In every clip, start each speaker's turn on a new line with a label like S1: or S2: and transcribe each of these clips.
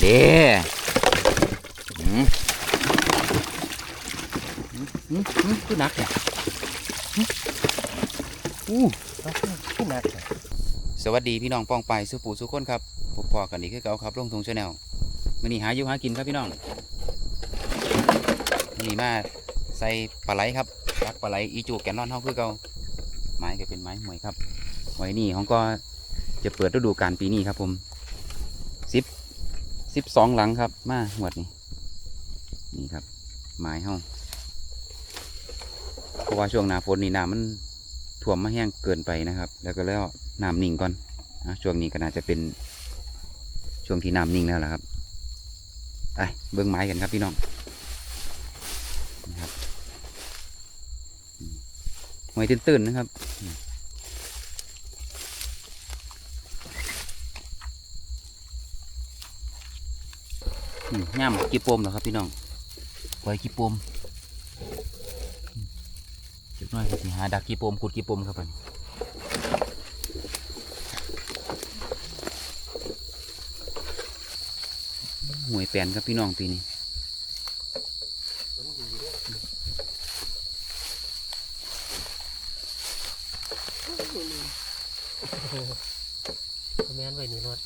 S1: เด้หืมหืมหืมหืมคือหนักเนี่ยหืมอู้
S2: ขึ้นนัก
S1: สวัสดีพี่น้องป้องไปสุปูสุคนครับพบพอกันอีกคือเก่าครับลงทงชาแนลมื่อนี้หาอยู่หากินครับพี่น้องมื้อนี่มาใส่ปลาไหลครับตักปลาไหลอีจูแกนนอนเท่าคือเก่าไม้ก็เป็นไม้หวยครับไว้นี่ของก็จะเปิดฤดูกาลปีนี้ครับผม สิบสองหลังครับ มาหวดนี่นี่ครับไม้เฮาเพราะว่าช่วงหน้าฝนนี่น้ำมันท่วมมาแห้งเกินไปนะครับ แล้วก็แล้วน้ำนิ่งก่อนนะช่วงนี้ก็น่าจะเป็นช่วงที่น้ำนิ่งแล้วล่ะครับไปเบิ้องไม้กันครับพี่น้องนะครับอืมหวยตื้นๆนะครับอืมอืม ย่ำกีโปมเหรอครับพี่น้องหวยกีปมอืมเดี๋ยวน้อยก็สิหาดักกีโปมขุดกีโปมครับผมหวยแปนครับพี่น้องปีนี้
S2: แม่นไว้นี่รถ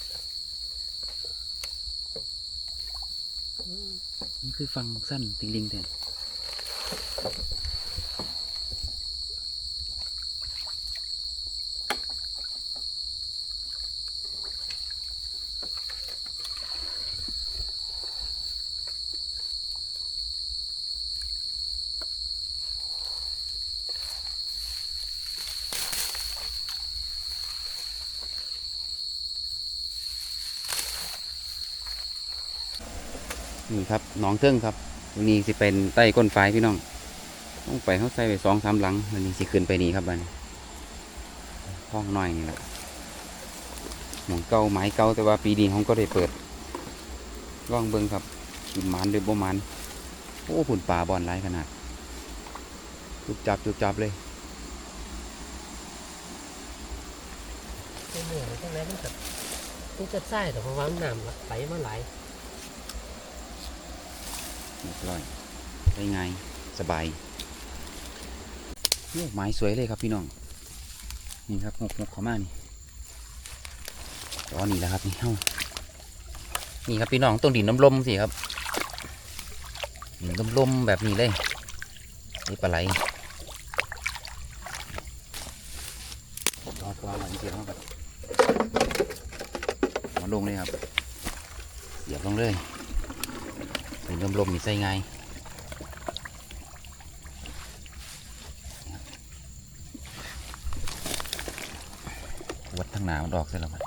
S1: นี่คือฟังสั้นติงลิงแท นี่ครับหนองเทิงครับตรงนี้สิเป็นใต้ก้นฝายพี่น้องต้องไปเขาใส่ไปสองสามหลังวันนี้สิขึ้นไปนี่ครับบัดนห้องน้อยนี่แหละหมองเก่าไม้เก่าแต่ว่าปีนี้เขาก็ได้เปิดร่องเบิ้งครับกินมันหรือบ่มันโอ้ผุนป่าบอลไรขนาดจุบจับจุบจับเลย
S2: เหนื่อยจังไรมันจะมันจะใส่แต่เพราะว่าน้ำไหลมาไหล
S1: เรียบร้อยได้ไงายสบายโอ้ไม้สวยเลยครับพี่น้อง นี่ครับหกหกขามานี่ตอนนี้แหละครับนี่เฮ้านี่ครับพี่น้องต้องดินน้ำลมสิครับดินน้ำลมแบบนี้เลยนี่ปลาไหลรอตัวหลเสียบเข้าไปมาลงเลยครับเสียบลงเลย ดินน้ำลมมีใส่ไงวัดทั้งหนามันออกเสร็จแล้วมัน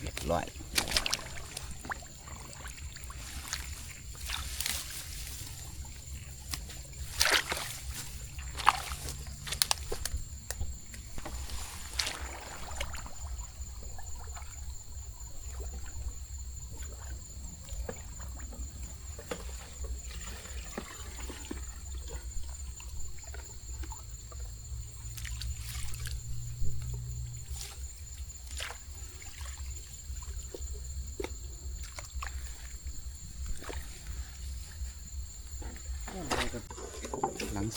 S1: เรียบร้อย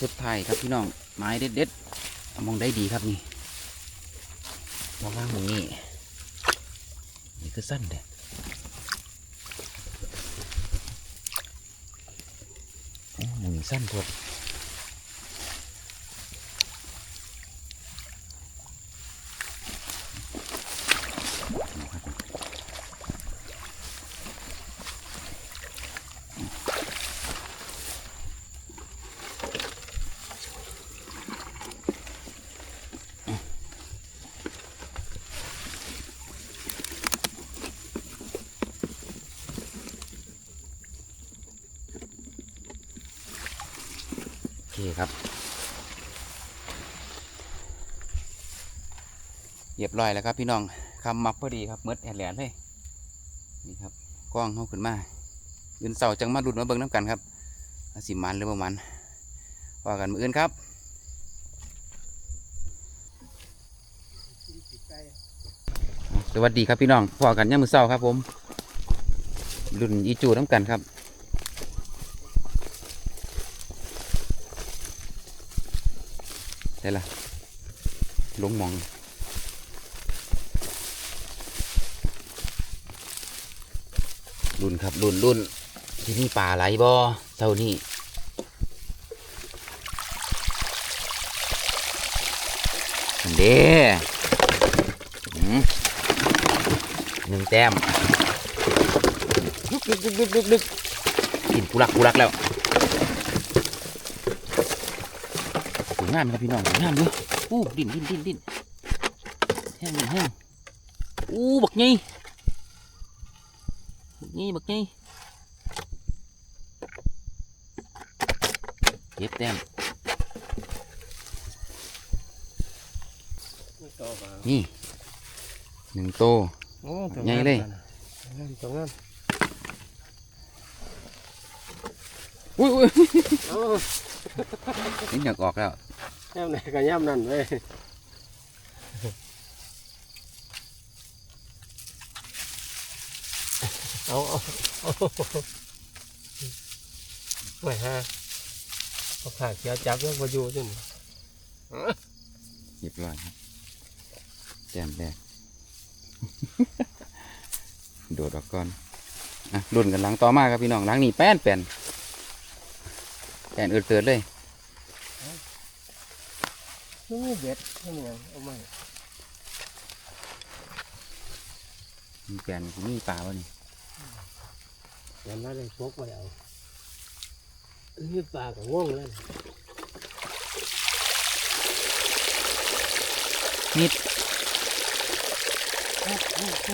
S1: สุดท้ายครับพี่น้องไม้เด็ดเด็ดๆมองได้ดีครับนี่มองล่างมองนี่นี่คือสั้นเด้โอ้มองนี่สั้นพวด ครับเรียบร้อยแล้วครับพี่น้องคำมักพอดีครับเมดแอนแหลนเลยนี่ครับกล้องเข้าขึ้นมายืนเสาจังมาดุดมาเบิ่งน้ำกันครับสิมันหรือบ่มันว่ากันมืออื่นครับสวัสดีครับพี่น้องพอกันย่ามมือเศร้าครับผมรุ่นอีจูน้ำกันครับ ได้ละลงมองรุ่นครับรุ่นรุ่นที่นี่ป่าไหลบ่เท่านี้เด้อหนึ่งแต้มดึกดึกดึกดึกดึกดึกกินกุลักกุลักแล้วสวย งามไหมครับพี่น้องสวยงามด้วยอู้ดิ้นดิ้นดิ้นดิ้นแห้งดิ้นแห้งอู้บักไงบักไงบักไงเก็บแต้ม
S2: ต่อมา
S1: นี่หนึ่งโต
S2: โอ้
S1: ใหญ่เลย
S2: งามตัวงาม
S1: อุ้ยอุ้ย
S2: โอ้
S1: นี่อยากออกแล้ว
S2: ย่ำไหนก็ย่ำนั่นเว้ยเอาเอาเอาไม่ฮะเอาขาเขียวจับแล้วมาอยู่จัง
S1: เรียบร้อยครับแต้มแรกโดดออกก่อนอะรุ่นกันหลังต่อมาครับพี่น้องหลังนี่แป้นแป้นแป้นเอือดเตือดเลย
S2: นี่เด็ดนี่ยังเอาไม่
S1: มีแป้นมีปลาวะนี่
S2: เดี๋ยวมาเลยพกไว้เอานี่ปลาก็ง่วงแล้ว
S1: นิด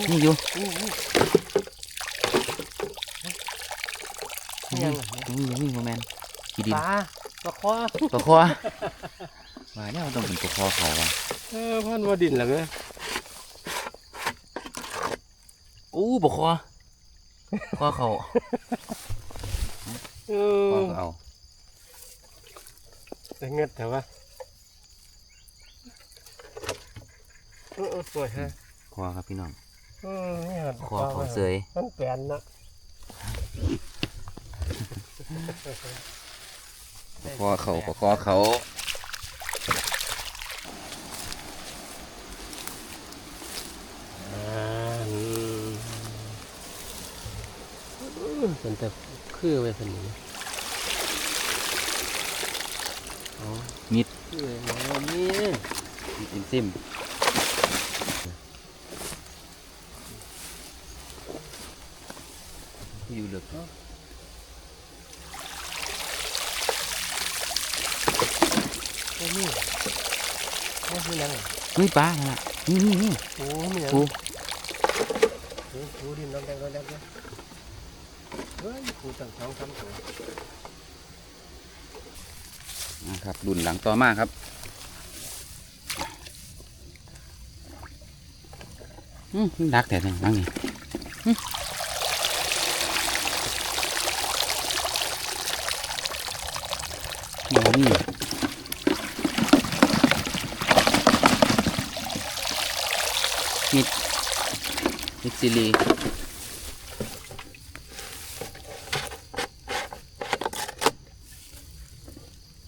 S1: นี่อยู่
S2: ยัง
S1: นี่อยู่นี่โมแมนขีดิน
S2: ปลาปลาคอ
S1: ปลาคอ ว่าเนี่ยมันต้องเป็นปลาคอเขาวะ
S2: เออพันว่าดินเหรอแม่
S1: อู้ปลาคอคอเขา
S2: เอ
S1: คอ
S2: อ
S1: ก็เอา
S2: แต่เงิดแต่ว่าเออเออสวยฮะ
S1: คอครับพี่น้อง
S2: เออนี่ฮะ
S1: คอเขาเสย
S2: มันแปลนนะ
S1: คอเขาปลาคอเขา
S2: อ่าอืม เป็นแต่คือไว้เป็นอย่างนี้อ๋อ
S1: นิด
S2: คือไว้แล้วนี่
S1: นิดซิมอยู่เหลือก
S2: โอ้นี่โอ้นี่ยัง
S1: นี่ปลาน่ะนี่นี่นี่
S2: โอ้นี่ยัง
S1: ปู
S2: โอ้โหดินน้ำแดงน้ำแดง เนี่ยเฮ้ยปูตั้งสองสามตัว
S1: นะครับรุ่นหลังต่อมาครับอืมดักแต่เนี่ยหลังนี่มโอ้นี่มิดมิดซิลี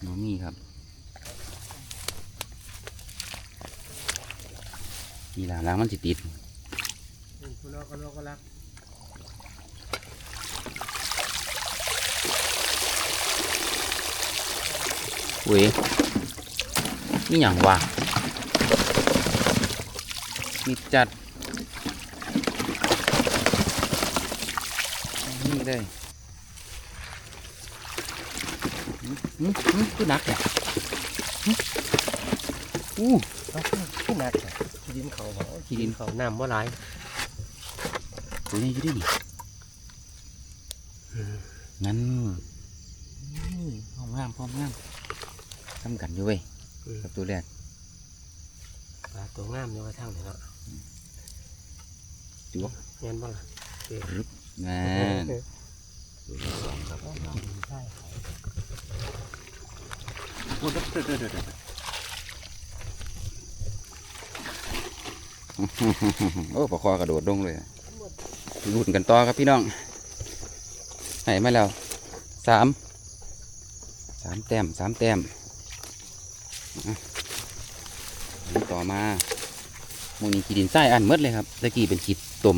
S1: โนมีครับนี่ ล่ะล้างมันสิติด
S2: คุณเอาก็ลอกก็รัก
S1: อุ้ยนี่อย่างวะมีจัด นี่เลยอืมอืมอืมคือหนักเนี่ยอืมอู้
S2: เอาขึ้นหนักอะ ขี้ดินเขาบอก
S1: ขี้ดิน
S2: เขาน้ำว่าไร
S1: ตัวนี้อยู่ด้วยนี่งั้นนี่พร้อมงามพร้อมงามทำกันอยู่เว้ยกับตัวแรก
S2: ปลาตัวงามอยู่ว่าทางไหนเนาะ
S1: จุ๊บ
S2: เงี้ยบ่ล่ะเด็ก
S1: นั่นตัวที่สองครับพี่น้อง
S2: ใช่
S1: โอ้เด็ดเด็ดเด็ดเด็ด โอ้ปลาคอกระโดดลงเลยรุ่นกันต่อครับพี่น้องให้มาแล้วสามสามแต้มสามแต้มอ่ต่อมาหมูนี้ขีดินไส้อันหมดเลยครับตะกี้เป็นขีดตุ่ม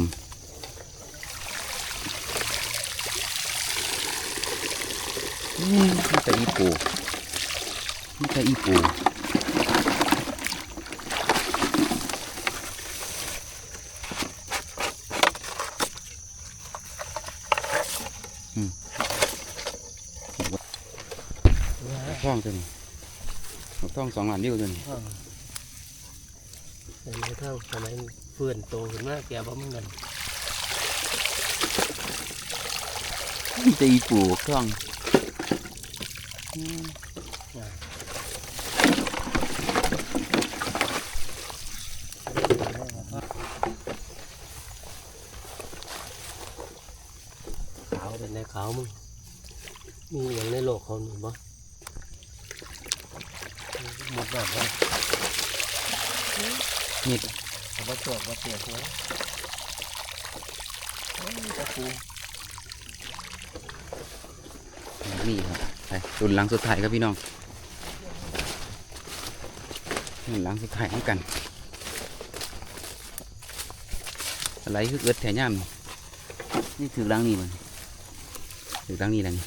S1: นี่ต่อีปูนี่ต่อีปู ตัวนี้ท่องสองล้านวิวตัวนี้
S2: เป็นไงเท่าสมัยเฟื่อนโตขึ้นมาแกบ่มึงนั่น
S1: ตีปูท่อง
S2: ขาวเป็นในขาวมึงมีอย่างในโลกเขาหนึ่งบ่ ดแบบว่า
S1: นี่
S2: เขาบ่จบบ่เปียกเลยโอ้ยตะปู
S1: นี่ครับไปรุ่นหลังสุดท้ายครับพี่น้องรุ่นหลังสุดท้ายเหมือนกัน อะไรคือเอิดแถย่ามนี่นี่ถือหลังนี่มันถือหลังนี่แหละนี่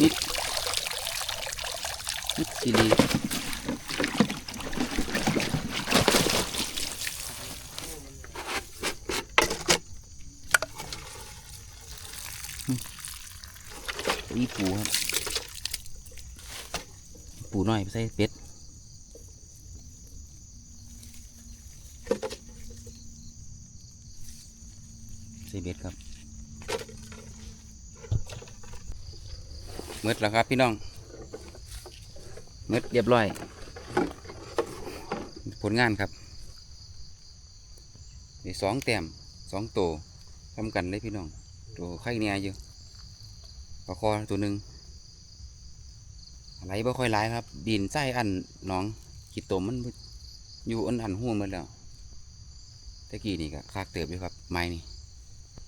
S1: ดนิดกีรี อีปูครับ ปูน้อยไปใส่เป็ดใส่เบ็ดครับเมืดแล้วครับพี่น้องเมืดเรียบร้อย ผลงานครับนี่สองแต้มสองโตวทำกันเลยพี่น้อง ตัวไข่เนี่ยอยู่ปลาคอตัวหนึ่ง ไหลบ่ค่อยไหลายครับ ดินไส้อันน้องขีดตมมันอยู่อันอันห่วงหมดแล้วตะกี้นี่ก็คากเติบอยู่ครับ ไม้นี่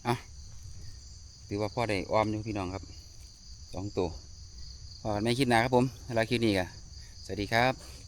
S1: อะถือว่าพ่อได้ออมอยู่พี่น้องครับสองตัวพอไม่คิดหนาครับผมเวลาคิดนี้ก็สวัสดีครับ